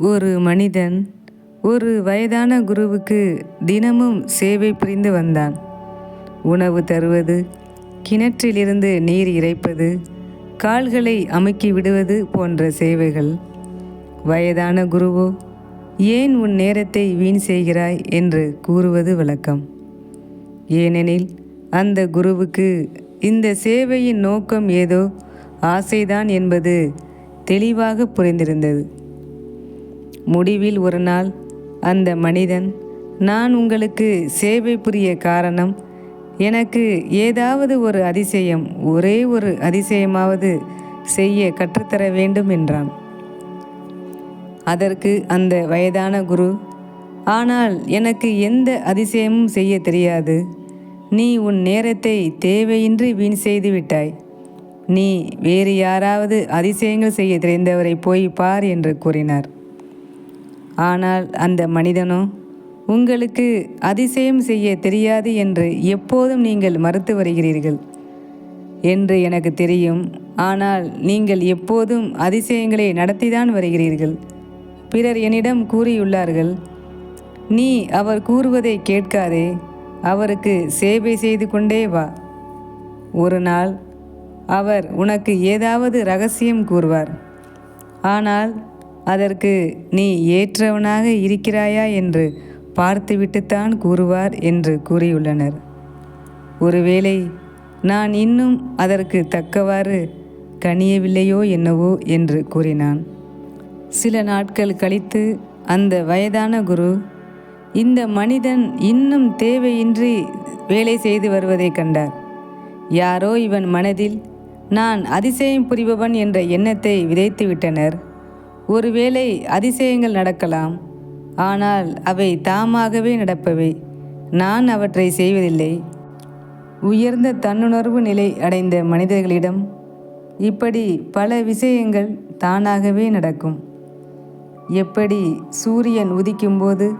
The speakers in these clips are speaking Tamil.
ஒரு மனிதன் ஒரு வயதான குருவுக்கு தினமும் சேவை புரிந்து வந்தான். உணவு தருவது கிணற்றிலிருந்து நீர் இறைப்பது கால்களை அமுக்கி விடுவது போன்ற சேவைகள். வயதான குருவோ ஏன் உன் நேரத்தை வீண் செய்கிறாய் என்று கூறுவது வழக்கம். ஏனெனில் அந்த குருவுக்கு இந்த சேவையின் நோக்கம் ஏதோ ஆசைதான் என்பது தெளிவாக புரிந்திருந்தது. முடிவில் ஒரு நாள் அந்த மனிதன் நான் உங்களுக்கு சேவை புரிய காரணம். எனக்கு ஏதாவது ஒரு அதிசயம் ஒரே ஒரு அதிசயமாவது செய்ய கற்றுத்தர வேண்டும் என்றான். அதற்கு அந்த வயதான குரு ஆனால் எனக்கு எந்த அதிசயமும் செய்ய தெரியாது. நீ உன் நேரத்தை தேவையின்றி வீண் செய்து விட்டாய். நீ வேறு யாராவது அதிசயங்கள் செய்ய தெரிந்தவரை போய் பார் என்று கூறினார். ஆனால் அந்த மனிதனோ உங்களுக்கு அதிசயம் செய்ய தெரியாது என்று எப்போதும் நீங்கள் மறுத்து வருகிறீர்கள் என்று எனக்கு தெரியும். ஆனால் நீங்கள் எப்போதும் அதிசயங்களை நடத்திதான் வருகிறீர்கள். பிறர் என்னிடம் கூறியுள்ளார்கள் நீ அவர் கூறுவதை கேட்காதே அவருக்கு சேவை செய்து கொண்டே வா. ஒரு நாள் அவர் உனக்கு ஏதாவது ரகசியம் கூறுவார். ஆனால் அதற்கு நீ ஏற்றவனாக இருக்கிறாயா என்று பார்த்துவிட்டுத்தான் கூறுவார் என்று கூறியுள்ளனர். ஒருவேளை நான் இன்னும் அதற்கு தக்கவாறு கனியவில்லையோ என்னவோ என்று கூறினான். சில நாட்கள் கழித்து அந்த வயதான குரு இந்த மனிதன் இன்னும் தேவையின்றி வேலை செய்து வருவதை கண்டார். யாரோ இவன் மனதில் நான் அதிசயம் புரிபவன் என்ற எண்ணத்தை விதைத்து விட்டனர் ஒருவேளை அதிசயங்கள் நடக்கலாம். ஆனால் அவை தாமாகவே நடப்பவை. நான் அவற்றை செய்வதில்லை. உயர்ந்த தன்னுணர்வு நிலை அடைந்த மனிதர்களிடம் இப்படி பல விஷயங்கள் தானாகவே நடக்கும். எப்படி சூரியன் உதிக்கும்போது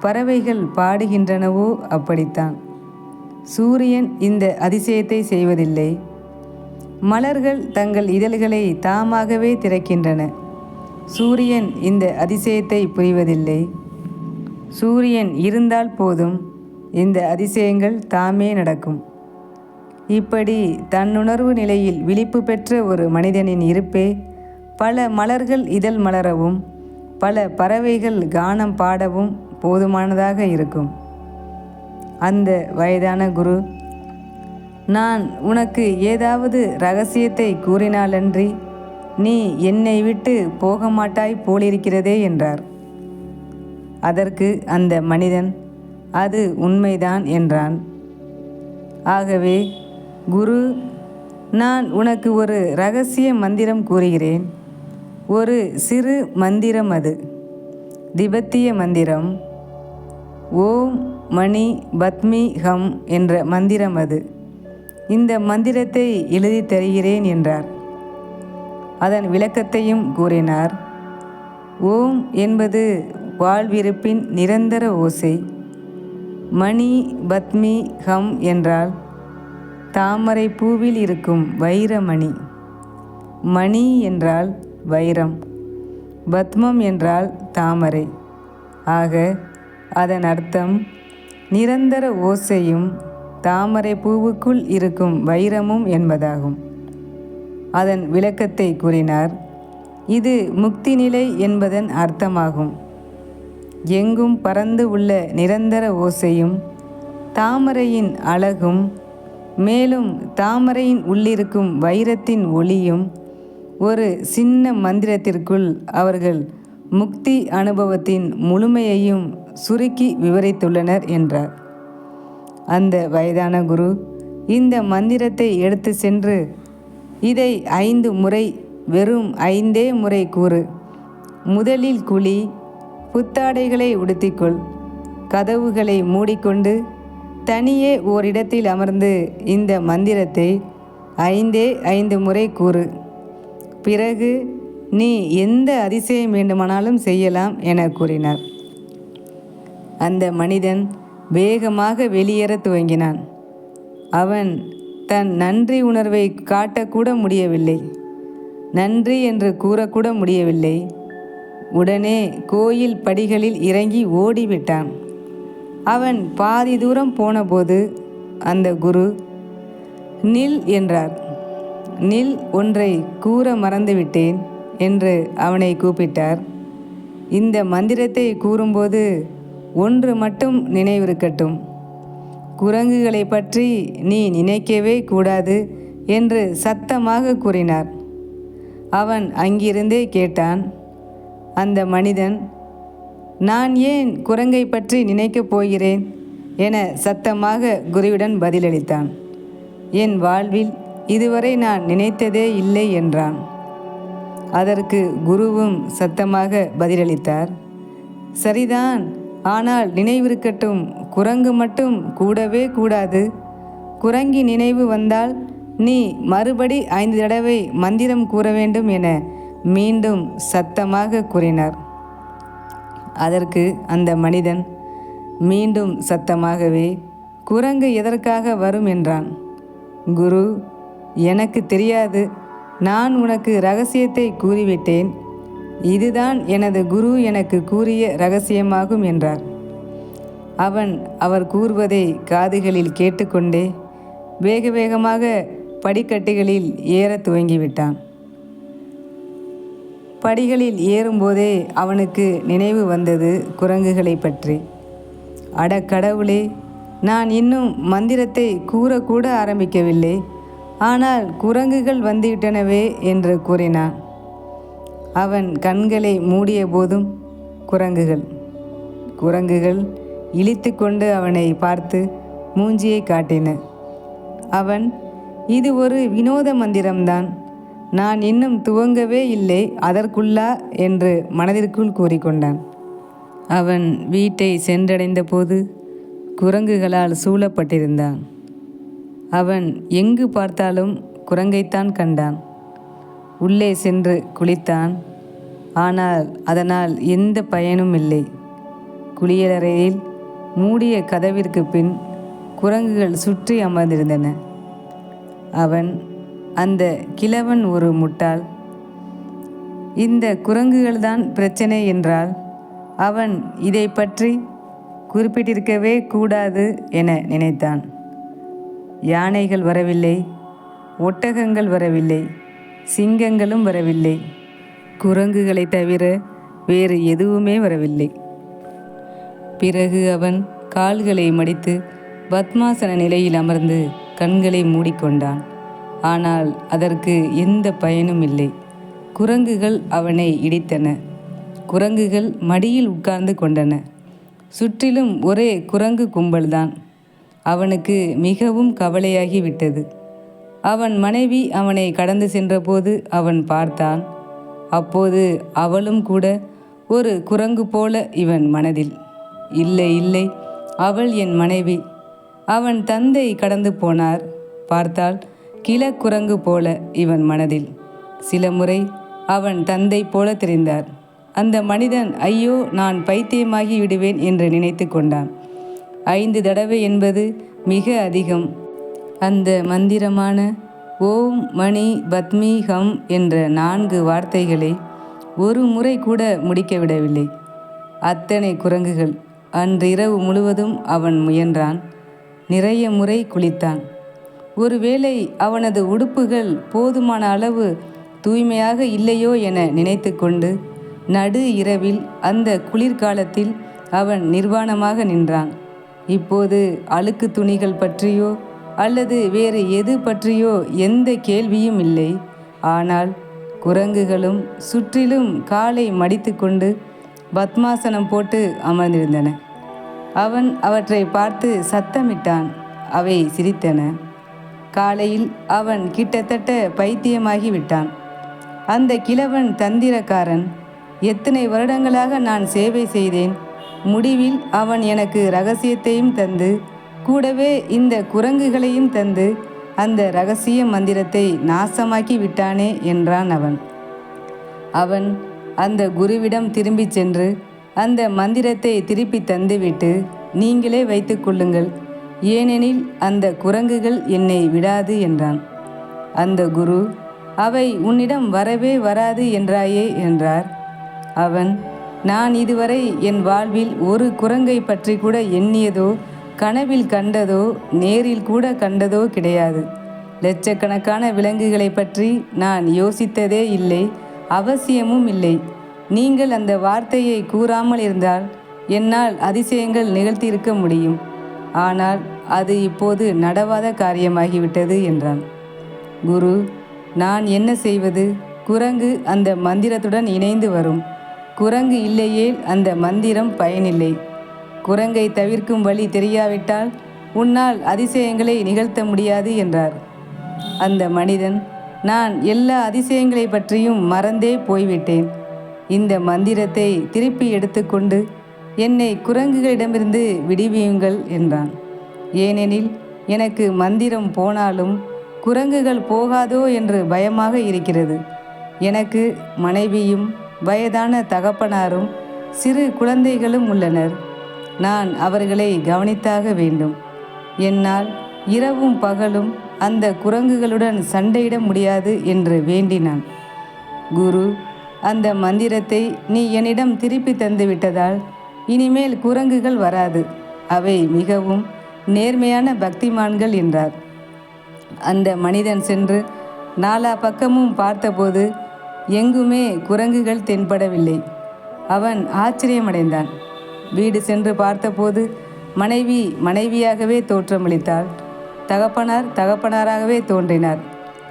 பறவைகள் பாடுகின்றனவோ அப்படித்தான். சூரியன் இந்த அதிசயத்தை செய்வதில்லை. மலர்கள் தங்கள் இதழ்களை தாமாகவே திறக்கின்றன. சூரியன் இந்த அதிசயத்தை புரிவதில்லை. சூரியன் இருந்தால் போதும். இந்த அதிசயங்கள் தாமே நடக்கும். இப்படி தன்னுணர்வு நிலையில் விழிப்பு பெற்ற ஒரு மனிதனின் இருப்பே பல மலர்கள் இதழ் மலரவும் பல பறவைகள் கானம் பாடவும் போதுமானதாக இருக்கும். அந்த வயதான குரு நான் உனக்கு ஏதாவது ரகசியத்தை கூறினாலன்றி நீ என்னை விட்டு போக மாட்டாய் போலிருக்கிறதே என்றார். அதற்கு அந்த மனிதன் அது உண்மைதான் என்றான். ஆகவே குரு நான் உனக்கு ஒரு ரகசிய மந்திரம் கூறுகிறேன். ஒரு சிறு மந்திரம் அது. திபத்திய மந்திரம். ஓம் மணி பத்மி ஹம் என்ற மந்திரம் அது. இந்த மந்திரத்தை எழுதி தருகிறேன் என்றார். அதன் விளக்கத்தையும் கூறினார். ஓம் என்பது வாழ்விருப்பின் நிரந்தர ஓசை. மணி பத்மி ஹம் என்றால் தாமரை பூவில் இருக்கும் வைரமணி. மணி என்றால் வைரம். பத்மம் என்றால் தாமரை. ஆக அதன் அர்த்தம் நிரந்தர ஓசையும் தாமரை பூவுக்குள் இருக்கும் வைரமும் என்பதாகும். அதன் விளக்கத்தை கூறினார். இது முக்தி நிலை என்பதன் அர்த்தமாகும். எங்கும் பறந்து உள்ள நிரந்தர ஓசையும் தாமரையின் அழகும் மேலும் தாமரையின் உள்ளிருக்கும் வைரத்தின் ஒளியும் ஒரு சின்ன மந்திரத்திற்குள் அவர்கள் முக்தி அனுபவத்தின் முழுமையையும் சுருக்கி விவரித்துள்ளனர் என்றார். அந்த வயதான குரு இந்த மந்திரத்தை எடுத்து சென்று இதை ஐந்து முறை வெறும் ஐந்தே முறை கூறு. முதலில் குழி புத்தாடைகளை உடுத்திக்கொள். கதவுகளை மூடிக்கொண்டு தனியே ஓரிடத்தில் அமர்ந்து இந்த மந்திரத்தை ஐந்தே ஐந்து முறை கூறு. பிறகு நீ எந்த அதிசயம் வேண்டுமானாலும் செய்யலாம் என கூறினார். அந்த மனிதன் வேகமாக வெளியேற துவங்கினான். அவன் தன் நன்றி உணர்வை காட்டக்கூட முடியவில்லை. நன்றி என்று கூறக்கூட முடியவில்லை. உடனே கோயில் படிகளில் இறங்கி ஓடிவிட்டான். அவன் பாதி தூரம் போனபோது அந்த குரு நில் என்றார். நில் ஒன்றை கூற மறந்துவிட்டேன் என்று அவனை கூப்பிட்டார். இந்த மந்திரத்தை கூறும்போது ஒன்று மட்டும் நினைவிருக்கட்டும். குரங்குகளை பற்றி நீ நினைக்கவே கூடாது என்று சத்தமாக கூறினார். அவன் அங்கிருந்தே கேட்டான் அந்த மனிதன் நான் ஏன் குரங்கை பற்றி நினைக்கப் போகிறேன்? என சத்தமாக குருவிடன் பதிலளித்தான். என் வாழ்வில் இதுவரை நான் நினைத்ததே இல்லை என்றான். அதற்கு குருவும் சத்தமாக பதிலளித்தார் சரிதான் ஆனால் நினைவிருக்கட்டும் குரங்கு மட்டும் கூடவே கூடாது. குரங்கி நினைவு வந்தால் நீ மறுபடி ஐந்து தடவை மந்திரம் கூற வேண்டும் என மீண்டும் சத்தமாக கூறினார். அதற்கு அந்த மனிதன் மீண்டும் சத்தமாகவே குரங்கு எதற்காக வரும்? என்றான். குரு எனக்கு தெரியாது. நான் உனக்கு ரகசியத்தை கூறிவிட்டேன். இதுதான் எனது குரு எனக்கு கூறிய ரகசியமாகும் என்றார். அவன் அவர் கூறுவதை காதுகளில் கேட்டுக்கொண்டே வேக வேகமாக படிக்கட்டுகளில் ஏறத் துவங்கிவிட்டான். படிகளில் ஏறும்போதே அவனுக்கு நினைவு வந்தது குரங்குகளை பற்றி. அட கடவுளே நான் இன்னும் மந்திரத்தை கூறக்கூட ஆரம்பிக்கவில்லை. ஆனால் குரங்குகள் வந்துவிட்டனவே என்று கூறினான். அவன் கண்களை மூடிய போதும் குரங்குகள் குரங்குகள் இழித்து கொண்டு அவனை பார்த்து மூஞ்சியை காட்டின. அவன் இது ஒரு வினோத மந்திரம்தான். நான் இன்னும் துவங்கவே இல்லை அதற்குள்ளா என்று மனதிற்குள் கூறிக்கொண்டான். அவன் வீட்டை சென்றடைந்த போது குரங்குகளால் சூழப்பட்டிருந்தான். அவன் எங்கு பார்த்தாலும் குரங்கைத்தான் கண்டான். உள்ளே சென்று குளித்தான். ஆனால் அதனால் எந்த பயனும் இல்லை. குளியலறையில் மூடிய கதவிற்கு பின் குரங்குகள் சுற்றி அமர்ந்திருந்தன. அவன் அந்த கிழவன் ஒரு முட்டாள். இந்த குரங்குகள்தான் பிரச்சனை என்றால் அவன் இதை பற்றி குறிப்பிட்டிருக்கவே கூடாது என நினைத்தான். யானைகள் வரவில்லை ஒட்டகங்கள் வரவில்லை சிங்கங்களும் வரவில்லை. குரங்குகளை தவிர வேறு எதுவுமே வரவில்லை. பிறகு அவன் கால்களை மடித்து பத்மாசன நிலையில் அமர்ந்து கண்களை மூடிக்கொண்டான். ஆனால் அதற்கு எந்த பயனும் இல்லை. குரங்குகள் அவனை இடித்தன. குரங்குகள் மடியில் உட்கார்ந்து கொண்டன. சுற்றிலும் ஒரே குரங்கு கும்பல்தான். அவனுக்கு மிகவும் கவலையாகிவிட்டது அவன் மனைவி அவனை கடந்து சென்றபோது அவன் பார்த்தான். அப்போது அவளும் கூட ஒரு குரங்கு போல இவன் மனதில். இல்லை இல்லை. அவள் என் மனைவி. அவன் தந்தை கடந்து போனார். பார்த்தால் கிழக்குரங்கு போல இவன் மனதில். சில முறை அவன் தந்தை போல தெரிந்தார். அந்த மனிதன் ஐயோ நான் பைத்தியமாகி விடுவேன் என்று நினைத்து கொண்டான். ஐந்து தடவை என்பது மிக அதிகம். அந்த மந்திரமான ஓம் மணி பத்மி ஹம் என்ற நான்கு வார்த்தைகளை ஒரு முறை கூட முடிக்க விடவில்லை. அத்தனை குரங்குகள். அன்றிரவு முழுவதும் அவன் முயன்றான். நிறைய முறை குளித்தான். ஒருவேளை அவனது உடுப்புகள் போதுமான அளவு தூய்மையாக இல்லையோ என நினைத்து கொண்டு நடு இரவில் அந்த குளிர்காலத்தில் அவன் நிர்வாணமாக நின்றான். இப்போது அழுக்கு துணிகள் பற்றியோ அல்லது வேறு எது பற்றியோ எந்த கேள்வியும் இல்லை. ஆனால் குரங்குகளும் சுற்றிலும் காலை மடித்துக்கொண்டு பத்மாசனம் போட்டு அமர்ந்திருந்தன. அவன் அவற்றை பார்த்து சத்தமிட்டான். அவை சிரித்தன. காலையில் அவன் கிட்டத்தட்ட பைத்தியமாகி விட்டான். அந்த கிழவன் தந்திரக்காரன் எத்தனை வருடங்களாக நான் சேவை செய்தேன். முடிவில் அவன் எனக்கு ரகசியத்தையும் தந்து கூடவே இந்த குரங்குகளையும் தந்து அந்த ரகசிய மந்திரத்தை நாசமாக்கி விட்டானே என்றான் அவன். அவன் அந்த குருவிடம் திரும்பிச் சென்று அந்த மந்திரத்தை திருப்பி தந்துவிட்டு நீங்களே வைத்து கொள்ளுங்கள். ஏனெனில் அந்த குரங்குகள் என்னை விடாது என்றான். அந்த குரு அவை உன்னிடம் வரவே வராது என்றாயே? என்றார். அவன் நான் இதுவரை என் வாழ்வில் ஒரு குரங்கை பற்றி கூட எண்ணியதோ கனவில் கண்டதோ நேரில் கூட கண்டதோ கிடையாது. லட்சக்கணக்கான விலங்குகளை பற்றி நான் யோசித்ததே இல்லை. அவசியமும் இல்லை. நீங்கள் அந்த வார்த்தையை கூறாமல் இருந்தால் என்னால் அதிசயங்கள் நிகழ்த்தியிருக்க முடியும். ஆனால் அது இப்போது நடவாத காரியமாகிவிட்டது என்றான். குரு நான் என்ன செய்வது? குரங்கு அந்த மந்திரத்துடன் இணைந்து வரும். குரங்கு இல்லையே அந்த மந்திரம் பயனில்லை. குரங்கை தவிர்க்கும் வழி தெரியாவிட்டால் உன்னால் அதிசயங்களை நிகழ்த்த முடியாது என்றார். அந்த மனிதன் நான் எல்லா அதிசயங்களை பற்றியும் மறந்தே போய்விட்டேன். இந்த மந்திரத்தை திருப்பி எடுத்துக்கொண்டு என்னை குரங்குகளிடமிருந்து விடுவியுங்கள் என்றான். ஏனெனில் எனக்கு மந்திரம் போனாலும் குரங்குகள் போகாதோ என்று பயமாக இருக்கிறது. எனக்கு மனைவியும் வயதான தகப்பனாரும் சிறு குழந்தைகளும் உள்ளனர். நான் அவர்களை கவனித்தாக வேண்டும். என்னால் இரவும் பகலும் அந்த குரங்குகளுடன் சண்டையிட முடியாது என்று வேண்டினான். குரு அந்த மந்திரத்தை நீ என்னிடம் திருப்பி தந்து விட்டதால் இனிமேல் குரங்குகள் வராது. அவை மிகவும் நேர்மையான பக்திமான்கள் என்றார். அந்த மனிதன் சென்று நாலா பக்கமும் பார்த்தபோது எங்குமே குரங்குகள் தென்படவில்லை. அவன் ஆச்சரியமடைந்தான். வீடு சென்று பார்த்தபோது மனைவி மனைவியாகவே தோற்றமளித்தாள். தகப்பனார் தகப்பனாராகவே தோன்றினார்.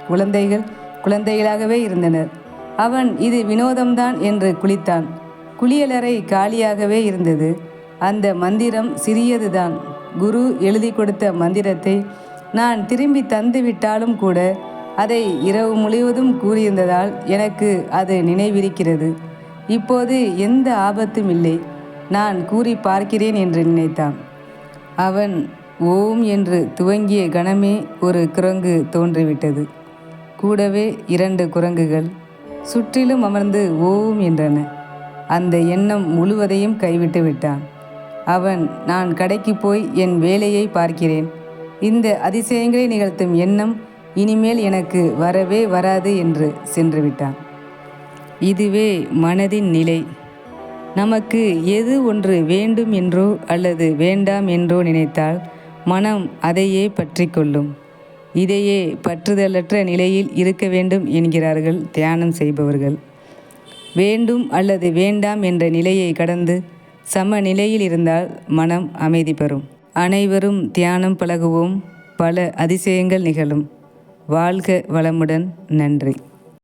குழந்தைகள் குழந்தைகளாகவே இருந்தனர். அவன் இது வினோதம்தான் என்று குளித்தான். குளியலறை காலியாகவே இருந்தது. அந்த மந்திரம் சிறியதுதான். குரு எழுதி கொடுத்த மந்திரத்தை நான் திரும்பி தந்து விட்டாலும் கூட அதை இரவு முழுவதும் கூறியிருந்ததால் எனக்கு அது நினைவிருக்கிறது. இப்போது எந்த ஆபத்தும் இல்லை. நான் கூறி பார்க்கிறேன் என்று நினைத்தான். அவன் ஓம் என்று துவங்கிய கணமே ஒரு குரங்கு தோன்றிவிட்டது. கூடவே இரண்டு குரங்குகள் சுற்றிலும் அமர்ந்து ஓம் என்றன. அந்த எண்ணம் முழுவதையும் கைவிட்டு விட்டான். அவன் நான் கடைக்கு போய் என் வேலையை பார்க்கிறேன். இந்த அதிசயங்களை நிகழ்த்தும் எண்ணம் இனிமேல் எனக்கு வரவே வராது என்று சென்று விட்டான். இதுவே மனதின் நிலை. நமக்கு எது ஒன்று வேண்டும் என்றோ அல்லது வேண்டாம் என்றோ நினைத்தால் மனம் அதையே பற்றி கொள்ளும் இதையே பற்றுதலற்ற நிலையில் இருக்க வேண்டும் என்கிறார்கள் தியானம் செய்பவர்கள். வேண்டும் அல்லது வேண்டாம் என்ற நிலையை கடந்து சம நிலையில் இருந்தால் மனம் அமைதி பெறும். அனைவரும் தியானம் பழகுவோம். பல அதிசயங்கள் நிகழும். வாழ்க வளமுடன். நன்றி.